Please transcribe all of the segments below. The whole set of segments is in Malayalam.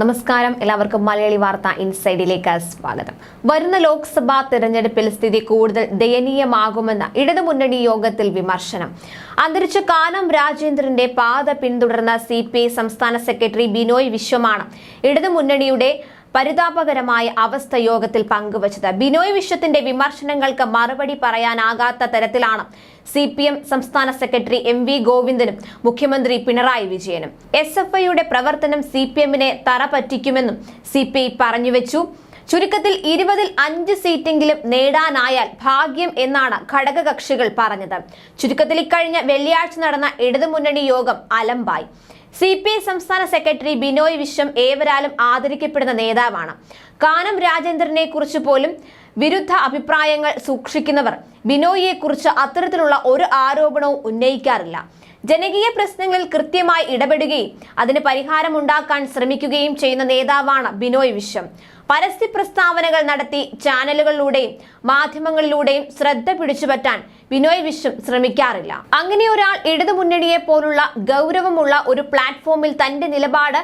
നമസ്കാരം. എല്ലാവർക്കും മലയാളി വാർത്ത ഇൻസൈഡിലേക്ക് സ്വാഗതം. വരുന്ന ലോക്സഭാ തെരഞ്ഞെടുപ്പിൽ സ്ഥിതി കൂടുതൽ ദയനീയമാകുമെന്ന ഇടതുമുന്നണി യോഗത്തിൽ വിമർശനം. അന്തരിച്ച കാനം രാജേന്ദ്രന്റെ പാത പിന്തുടർന്ന സി സംസ്ഥാന സെക്രട്ടറി ബിനോയ് വിശ്വമാണ്. ഇടതുമുന്നണിയുടെ പരിതാപകരമായ അവസ്ഥ യോഗത്തിൽ പങ്കുവച്ചത്. ബിനോയ് വിശ്വത്തിന്റെ വിമർശനങ്ങൾക്ക് മറുപടി പറയാനാകാത്ത തരത്തിലാണ് സി പി എം സംസ്ഥാന സെക്രട്ടറി എം വി ഗോവിന്ദനും മുഖ്യമന്ത്രി പിണറായി വിജയനും. എസ് എഫ് ഐയുടെ പ്രവർത്തനം സി പി എമ്മിനെ തറ പറ്റിക്കുമെന്നും സി പി ഐ പറഞ്ഞുവെച്ചു. ചുരുക്കത്തിൽ ഇരുപതിൽ അഞ്ച് സീറ്റെങ്കിലും നേടാനായാൽ ഭാഗ്യം എന്നാണ് ഘടകകക്ഷികൾ പറഞ്ഞത്. ചുരുക്കത്തിൽ ഇക്കഴിഞ്ഞ വെള്ളിയാഴ്ച നടന്ന ഇടതുമുന്നണി യോഗം അലമ്പായി. സി പി ഐ സംസ്ഥാന സെക്രട്ടറി ബിനോയ് വിശ്വം ഏവരാലും ആദരിക്കപ്പെടുന്ന നേതാവാണ്. കാനം രാജേന്ദ്രനെ കുറിച്ച് പോലും വിരുദ്ധ അഭിപ്രായങ്ങൾ സൂക്ഷിക്കുന്നവർ ബിനോയിയെ കുറിച്ച് അത്തരത്തിലുള്ള ഒരു ആരോപണവും ഉന്നയിക്കാറില്ല. ജനകീയ പ്രശ്നങ്ങളിൽ കൃത്യമായി ഇടപെടുകയും അതിന് പരിഹാരമുണ്ടാക്കാൻ ശ്രമിക്കുകയും ചെയ്യുന്ന നേതാവാണ് ബിനോയ് വിശ്വം. പരസ്യ പ്രസ്താവനകൾ നടത്തി ചാനലുകളിലൂടെയും മാധ്യമങ്ങളിലൂടെയും ശ്രദ്ധ പിടിച്ചുപറ്റാൻ ബിനോയ് വിശ്വം ശ്രമിക്കാറില്ല. അങ്ങനെ ഒരാൾ ഇടതുമുന്നണിയെ പോലുള്ള ഗൗരവമുള്ള ഒരു പ്ലാറ്റ്ഫോമിൽ തന്റെ നിലപാട്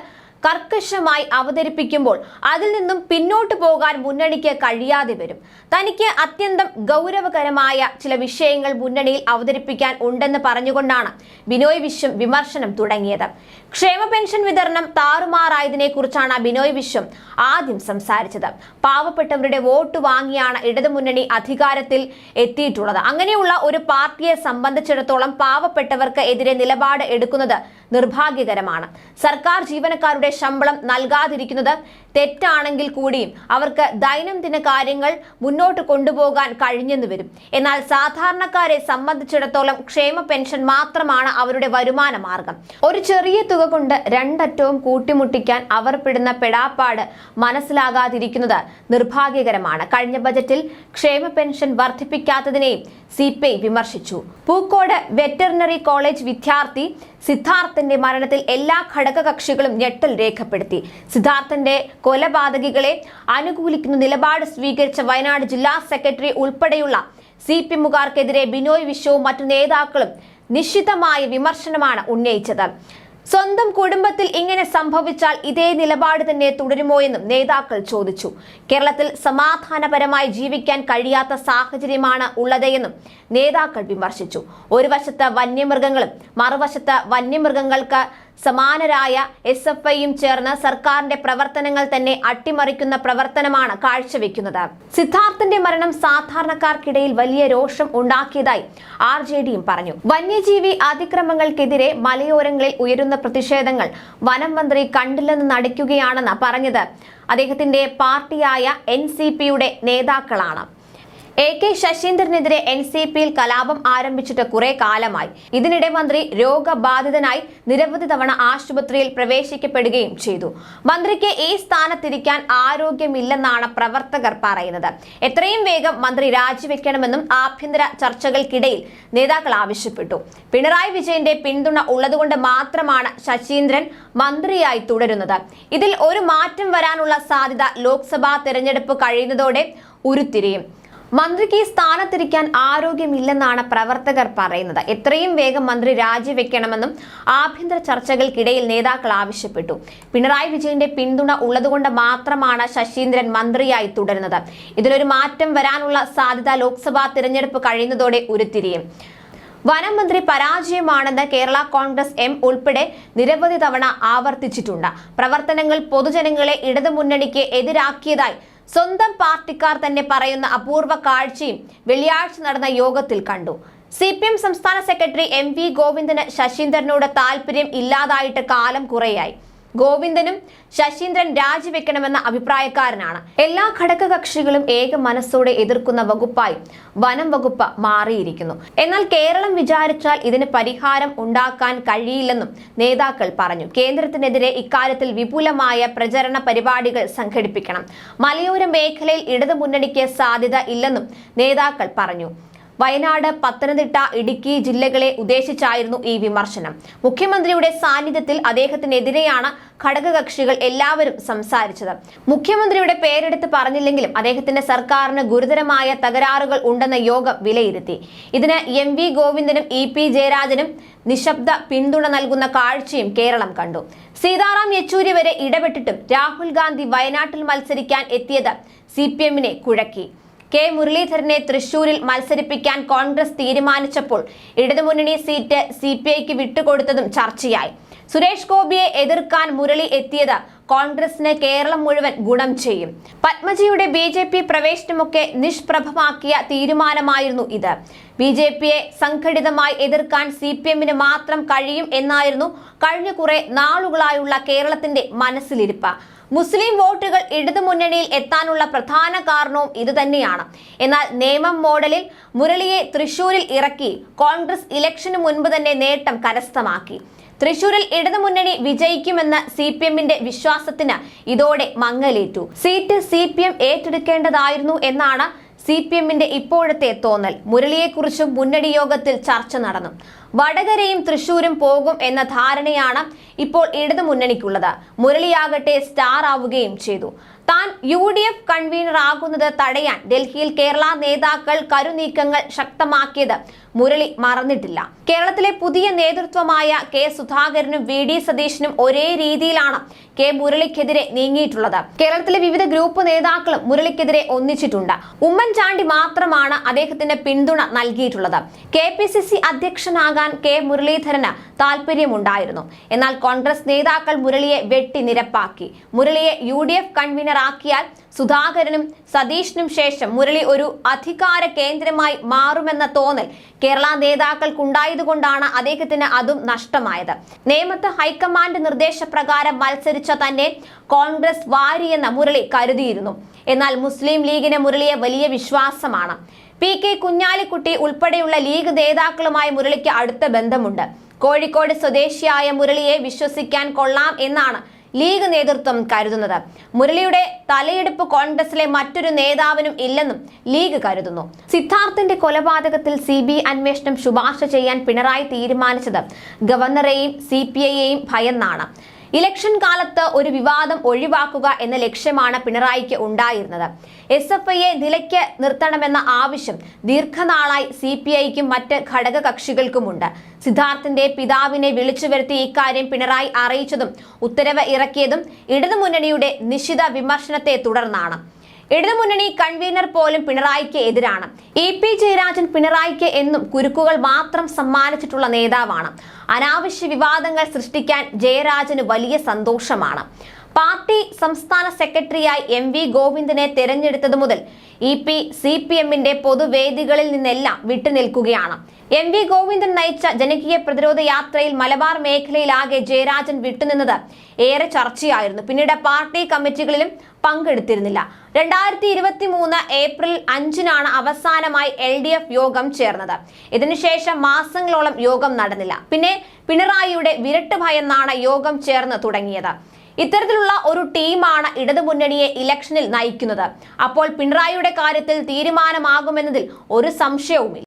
കർക്കശമായി അവതരിപ്പിക്കുമ്പോൾ അതിൽ നിന്നും പിന്നോട്ട് പോകാൻ മുന്നണിക്ക് കഴിയാതെ വരും. തനിക്ക് അത്യന്തം ഗൗരവകരമായ ചില വിഷയങ്ങൾ മുന്നണിയിൽ അവതരിപ്പിക്കാൻ ഉണ്ടെന്ന് പറഞ്ഞുകൊണ്ടാണ് ബിനോയ് വിശ്വം വിമർശനം തുടങ്ങിയത്. ക്ഷേമ പെൻഷൻ വിതരണം താറുമാറായതിനെ കുറിച്ചാണ് ബിനോയ് വിശ്വം ആദ്യം സംസാരിച്ചത്. പാവപ്പെട്ടവരുടെ വോട്ട് വാങ്ങിയാണ് ഇടതുമുന്നണി അധികാരത്തിൽ എത്തിയിട്ടുള്ളത്. അങ്ങനെയുള്ള ഒരു പാർട്ടിയെ സംബന്ധിച്ചിടത്തോളം പാവപ്പെട്ടവർക്ക് എതിരെ നിലപാട് എടുക്കുന്നത് നിർഭാഗ്യകരമാണ്. സർക്കാർ ജീവനക്കാരുടെ ശമ്പളം നൽകാതിരിക്കുന്നത് തെറ്റാണെങ്കിൽ കൂടിയും അവർക്ക് ദൈനംദിന കാര്യങ്ങൾ മുന്നോട്ട് കൊണ്ടുപോകാൻ കഴിഞ്ഞെന്ന് വരും. എന്നാൽ സാധാരണക്കാരെ സംബന്ധിച്ചിടത്തോളം ക്ഷേമ പെൻഷൻ മാത്രമാണ് അവരുടെ വരുമാന മാർഗം. ഒരു ചെറിയ തുക കൊണ്ട് രണ്ടറ്റവും കൂട്ടിമുട്ടിക്കാൻ അവർ പെടുന്ന പെടാപ്പാട് മനസ്സിലാകാതിരിക്കുന്നത് നിർഭാഗ്യകരമാണ്. കഴിഞ്ഞ ബജറ്റിൽ ക്ഷേമ പെൻഷൻ വർദ്ധിപ്പിക്കാത്തതിനെയും സി പി ഐ വിമർശിച്ചു. പൂക്കോട് വെറ്ററിനറി കോളേജ് വിദ്യാർത്ഥി സിദ്ധാർത്ഥന്റെ മരണത്തിൽ എല്ലാ ഘടകകക്ഷികളും ഞെട്ടൽ രേഖപ്പെടുത്തി. സിദ്ധാർത്ഥന്റെ കൊലപാതകികളെ അനുകൂലിക്കുന്ന നിലപാട് സ്വീകരിച്ച വയനാട് ജില്ലാ സെക്രട്ടറി ഉൾപ്പെടെയുള്ള സി പി എമ്മുകാർക്കെതിരെ ബിനോയ് വിശ്വവും മറ്റു നേതാക്കളും നിശ്ചിതമായ വിമർശനമാണ് ഉന്നയിച്ചത്. സ്വന്തം കുടുംബത്തിൽ ഇങ്ങനെ സംഭവിച്ചാൽ ഇതേ നിലപാട് തന്നെ തുടരുമോ എന്നും നേതാക്കൾ ചോദിച്ചു. കേരളത്തിൽ സമാധാനപരമായി ജീവിക്കാൻ കഴിയാത്ത സാഹചര്യമാണ് ഉള്ളതെന്നും നേതാക്കൾ വിമർശിച്ചു. ഒരു വശത്ത് വന്യമൃഗങ്ങളും മറുവശത്ത് വന്യമൃഗങ്ങൾക്ക് സമാനരായ എസ് എഫ് ഐയും ചേർന്ന് സർക്കാരിന്റെ പ്രവർത്തനങ്ങൾ തന്നെ അട്ടിമറിക്കുന്ന പ്രവർത്തനമാണ് കാഴ്ചവെക്കുന്നത്. സിദ്ധാർത്ഥന്റെ മരണം സാധാരണക്കാർക്കിടയിൽ വലിയ രോഷം ഉണ്ടാക്കിയതായി ആർ ജെ ഡിയും പറഞ്ഞു. വന്യജീവി അതിക്രമങ്ങൾക്കെതിരെ മലയോരങ്ങളിൽ ഉയരുന്ന പ്രതിഷേധങ്ങൾ വനം മന്ത്രി കണ്ടില്ലെന്ന് നടിക്കുകയാണെന്ന് പറഞ്ഞത്. അദ്ദേഹത്തിന്റെ പാർട്ടിയായ എൻ നേതാക്കളാണ്. എ കെ ശശീന്ദ്രനെതിരെ എൻ സി പിയിൽ കലാപം ആരംഭിച്ചിട്ട് കുറെ കാലമായി. ഇതിനിടെ മന്ത്രി രോഗബാധിതനായി നിരവധി തവണ ആശുപത്രിയിൽ പ്രവേശിക്കപ്പെടുകയും ചെയ്തു. മന്ത്രിക്ക് ഈ സ്ഥാനത്തിരിക്കാൻ ആരോഗ്യമില്ലെന്നാണ് പ്രവർത്തകർ പറയുന്നത്. എത്രയും വേഗം മന്ത്രി രാജിവെക്കണമെന്നും ആഭ്യന്തര ചർച്ചകൾക്കിടയിൽ നേതാക്കൾ ആവശ്യപ്പെട്ടു. പിണറായി വിജയന്റെ പിന്തുണ ഉള്ളതുകൊണ്ട് മാത്രമാണ് ശശീന്ദ്രൻ മന്ത്രിയായി തുടരുന്നത്. ഇതിൽ ഒരു മാറ്റം വരാനുള്ള സാധ്യത ലോക്സഭാ തെരഞ്ഞെടുപ്പ് കഴിയുന്നതോടെ ഉരുത്തിരിയും. മന്ത്രിക്ക് സ്ഥാനത്തിരിക്കാൻ ആരോഗ്യമില്ലെന്നാണ് പ്രവർത്തകർ പറയുന്നത്. എത്രയും വേഗം മന്ത്രി രാജിവെക്കണമെന്നും ആഭ്യന്തര ചർച്ചകൾക്കിടയിൽ നേതാക്കൾ ആവശ്യപ്പെട്ടു. പിണറായി വിജയന്റെ പിന്തുണ ഉള്ളതുകൊണ്ട് മാത്രമാണ് ശശീന്ദ്രൻ മന്ത്രിയായി തുടരുന്നത്. ഇതിലൊരു മാറ്റം വരാനുള്ള സാധ്യത ലോക്സഭാ തിരഞ്ഞെടുപ്പ് കഴിയുന്നതോടെ ഉരുത്തിരിയും. വനം മന്ത്രി പരാജയമാണെന്ന് കേരള കോൺഗ്രസ് എം ഉൾപ്പെടെ നിരവധി തവണ ആവർത്തിച്ചിട്ടുണ്ട്. പ്രവർത്തനങ്ങൾ പൊതുജനങ്ങളെ ഇടതുമുന്നണിക്ക് എതിരാക്കിയതായി സ്വന്തം പാർട്ടിക്കാർ തന്നെ പറയുന്ന അപൂർവ കാഴ്ചയും വെള്ളിയാഴ്ച നടന്ന യോഗത്തിൽ കണ്ടു. സി പി എം സംസ്ഥാന സെക്രട്ടറി എം വി ഗോവിന്ദന് ശശീന്ദ്രനോട് താല്പര്യം ഇല്ലാതായിട്ട് കാലം കുറയായി. ഗോവിന്ദനും ശശീന്ദ്രൻ രാജിവെക്കണമെന്ന അഭിപ്രായക്കാരനാണ്. എല്ലാ ഘടക കക്ഷികളും ഏക മനസ്സോടെ എതിർക്കുന്ന വകുപ്പായി വനം വകുപ്പ് മാറിയിരിക്കുന്നു. എന്നാൽ കേരളം വിചാരിച്ചാൽ ഇതിന് പരിഹാരം ഉണ്ടാക്കാൻ കഴിയില്ലെന്നും നേതാക്കൾ പറഞ്ഞു. കേന്ദ്രത്തിനെതിരെ ഇക്കാര്യത്തിൽ വിപുലമായ പ്രചരണ പരിപാടികൾ സംഘടിപ്പിക്കണം. മലയോര മേഖലയിൽ ഇടതു മുന്നണിക്ക് സാധ്യത ഇല്ലെന്നും നേതാക്കൾ പറഞ്ഞു. വയനാട് പത്തനംതിട്ട ഇടുക്കി ജില്ലകളെ ഉദ്ദേശിച്ചായിരുന്നു ഈ വിമർശനം. മുഖ്യമന്ത്രിയുടെ സാന്നിധ്യത്തിൽ അദ്ദേഹത്തിനെതിരെയാണ് ഘടകകക്ഷികൾ എല്ലാവരും സംസാരിച്ചത്. മുഖ്യമന്ത്രിയുടെ പേരെടുത്ത് പറഞ്ഞില്ലെങ്കിലും അദ്ദേഹത്തിന്റെ സർക്കാരിന് ഗുരുതരമായ തകരാറുകൾ ഉണ്ടെന്ന യോഗം വിലയിരുത്തി. ഇതിന് എം വി ഗോവിന്ദനും ഇ പി ജയരാജനും നിശബ്ദ പിന്തുണ നൽകുന്ന കാഴ്ചയും കേരളം കണ്ടു. സീതാറാം യെച്ചൂരി വരെ ഇടപെട്ടിട്ടും രാഹുൽ ഗാന്ധി വയനാട്ടിൽ മത്സരിക്കാൻ എത്തിയത് സി പി എമ്മിനെ കുഴക്കി. കെ മുരളീധരനെ തൃശൂരിൽ മത്സരിപ്പിക്കാൻ കോൺഗ്രസ് തീരുമാനിച്ചപ്പോൾ ഇടതുമുന്നണി സീറ്റ് സി പി ഐക്ക് വിട്ടുകൊടുത്തതും ചർച്ചയായി. സുരേഷ് ഗോപിയെ എതിർക്കാൻ മുരളി എത്തിയത് കോൺഗ്രസിന് കേരളം മുഴുവൻ ഗുണം ചെയ്യും. പത്മജിയുടെ ബി ജെ പി പ്രവേശനമൊക്കെ നിഷ്പ്രഭമാക്കിയ തീരുമാനമായിരുന്നു ഇത്. ബി ജെ പിയെ സംഘടിതമായി എതിർക്കാൻ സി പി എമ്മിന് മാത്രം കഴിയും എന്നായിരുന്നു കഴിഞ്ഞ കുറെ നാളുകളായുള്ള കേരളത്തിന്റെ മനസ്സിലിരിപ്പ്. മുസ്ലിം വോട്ടുകൾ ഇടതുമുന്നണിയിൽ എത്താനുള്ള പ്രധാന കാരണവും ഇതുതന്നെയാണ്. എന്നാൽ നിയമം മോഡലിൽ മുരളിയെ തൃശൂരിൽ ഇറക്കി കോൺഗ്രസ് ഇലക്ഷന് മുൻപ് തന്നെ നേട്ടം കരസ്ഥമാക്കി. തൃശൂരിൽ ഇടതുമുന്നണി വിജയിക്കുമെന്ന സി പി എമ്മിന്റെ വിശ്വാസത്തിന് ഇതോടെ മങ്ങലേറ്റു. സീറ്റ് സി പി എം ഏറ്റെടുക്കേണ്ടതായിരുന്നു എന്നാണ് സി പി എമ്മിന്റെ ഇപ്പോഴത്തെ തോന്നൽ. മുരളിയെക്കുറിച്ചും മുന്നണി യോഗത്തിൽ ചർച്ച നടന്നു. വടകരയും തൃശൂരും പോകും എന്ന ധാരണയാണ് ഇപ്പോൾ ഇടതു മുന്നണിക്കുള്ളത്. മുരളിയാകട്ടെ സ്റ്റാർ ആവുകയും ചെയ്തു. താൻ യു ഡി എഫ് കൺവീനർ ആകുന്നത് തടയാൻ ഡൽഹിയിൽ കേരള നേതാക്കൾ കരുനീക്കങ്ങൾ ശക്തമാക്കിയത് മുരളി മറന്നിട്ടില്ല. കേരളത്തിലെ പുതിയ നേതൃത്വമായ കെ സുധാകരനും വി ഡി സതീശനും ഒരേ രീതിയിലാണ് കെ മുരളിക്കെതിരെ നീങ്ങിയിട്ടുള്ളത്. കേരളത്തിലെ വിവിധ ഗ്രൂപ്പ് നേതാക്കളും മുരളിക്കെതിരെ ഒന്നിച്ചിട്ടുണ്ട്. ഉമ്മൻചാണ്ടി മാത്രമാണ് അദ്ദേഹത്തിന്റെ പിന്തുണ നൽകിയിട്ടുള്ളത്. കെ പി സി സി അധ്യക്ഷനാകാൻ കെ മുരളീധരന് താല്പര്യമുണ്ടായിരുന്നു എന്നാൽ കോൺഗ്രസ് നേതാക്കൾ മുരളിയെ വെട്ടി നിരപ്പാക്കി. മുരളിയെ യു ഡി എഫ് കൺവീനർ ആക്കിയാൽ സുധാകരനും സതീഷിനും ശേഷം മുരളി ഒരു അധികാര കേന്ദ്രമായി മാറുമെന്ന തോന്നൽ കേരള നേതാക്കൾക്കുണ്ടായതുകൊണ്ടാണ് അദ്ദേഹത്തിന് അതും നഷ്ടമായത്. നേമത്ത് ഹൈക്കമാൻഡ് നിർദ്ദേശപ്രകാരം മത്സരിച്ച തന്നെ കോൺഗ്രസ് വാരിയെന്ന മുരളി കരുതിയിരുന്നു. എന്നാൽ മുസ്ലിം ലീഗിന് മുരളിയെ വലിയ വിശ്വാസമാണ്. പി കെ കുഞ്ഞാലിക്കുട്ടി ഉൾപ്പെടെയുള്ള ലീഗ് നേതാക്കളുമായി മുരളിക്ക് അടുത്ത ബന്ധമുണ്ട്. കോഴിക്കോട് സ്വദേശിയായ മുരളിയെ വിശ്വസിക്കാൻ കൊള്ളാം എന്നാണ് ലീഗ് നേതൃത്വം കരുതുന്നത്. മുരളിയുടെ തലയെടുപ്പ് കോൺഗ്രസിലെ മറ്റൊരു നേതാവിനും ഇല്ലെന്നും ലീഗ് കരുതുന്നു. സിദ്ധാർത്ഥിന്റെ കൊലപാതകത്തിൽ സി ബി അന്വേഷണം ശുപാർശ ചെയ്യാൻ പിണറായി തീരുമാനിച്ചത് ഗവർണറെയും സി പി ഐയെയും ഭയന്നാണ്. ഇലക്ഷൻ കാലത്ത് ഒരു വിവാദം ഒഴിവാക്കുക എന്ന ലക്ഷ്യമാണ് പിണറായിക്ക് ഉണ്ടായിരുന്നത്. എസ് എഫ് ഐയെ നിലയ്ക്ക് നിർത്തണമെന്ന ആവശ്യം ദീർഘനാളായി സി പി ഐക്കും മറ്റ് ഘടക കക്ഷികൾക്കുമുണ്ട് സിദ്ധാർത്ഥിന്റെ പിതാവിനെ വിളിച്ചു വരുത്തി ഇക്കാര്യം പിണറായി അറിയിച്ചതും ഉത്തരവ് ഇറക്കിയതും ഇടതുമുന്നണിയുടെ നിശിത വിമർശനത്തെ തുടർന്നാണ്. ഇടതുമുന്നണി കൺവീനർ പോലും പിണറായിക്ക് എതിരാണ്. ഇ പി ജയരാജൻ പിണറായിക്ക് എന്നും കുരുക്കുകൾ മാത്രം സമ്മാനിച്ചിട്ടുള്ള നേതാവാണ്. അനാവശ്യ വിവാദങ്ങൾ സൃഷ്ടിക്കാൻ ജയരാജന് വലിയ സന്തോഷമാണ്. പാർട്ടി സംസ്ഥാന സെക്രട്ടറിയായി എം വി ഗോവിന്ദനെ തെരഞ്ഞെടുത്തത് മുതൽ ഇ പി സി പി എമ്മിന്റെ പൊതുവേദികളിൽ നിന്നെല്ലാം വിട്ടുനിൽക്കുകയാണ് എം വി ഗോവിന്ദൻ നയിച്ച ജനകീയ പ്രതിരോധ യാത്രയിൽ മലബാർ മേഖലയിലാകെ ജയരാജൻ വിട്ടുനിന്നത് ഏറെ ചർച്ചയായിരുന്നു. പിന്നീട് പാർട്ടി കമ്മിറ്റികളിലും പങ്കെടുത്തിരുന്നില്ല. രണ്ടായിരത്തി ഇരുപത്തി മൂന്ന് ഏപ്രിൽ അഞ്ചിനാണ് അവസാനമായി എൽ ഡി എഫ് യോഗം ചേർന്നത്. ഇതിനുശേഷം മാസങ്ങളോളം യോഗം നടന്നില്ല. പിന്നെ പിണറായിയുടെ വിരട്ട് ഭയന്നാണ് യോഗം ചേർന്ന് തുടങ്ങിയത്. ഇത്തരത്തിലുള്ള ഒരു ടീമാണ് ഇടതുമുന്നണിയെ ഇലക്ഷനിൽ നയിക്കുന്നത്. അപ്പോൾ പിണറായിയുടെ കാര്യത്തിൽ തീരുമാനമാകുമെന്നതിൽ ഒരു സംശയവുമില്ല.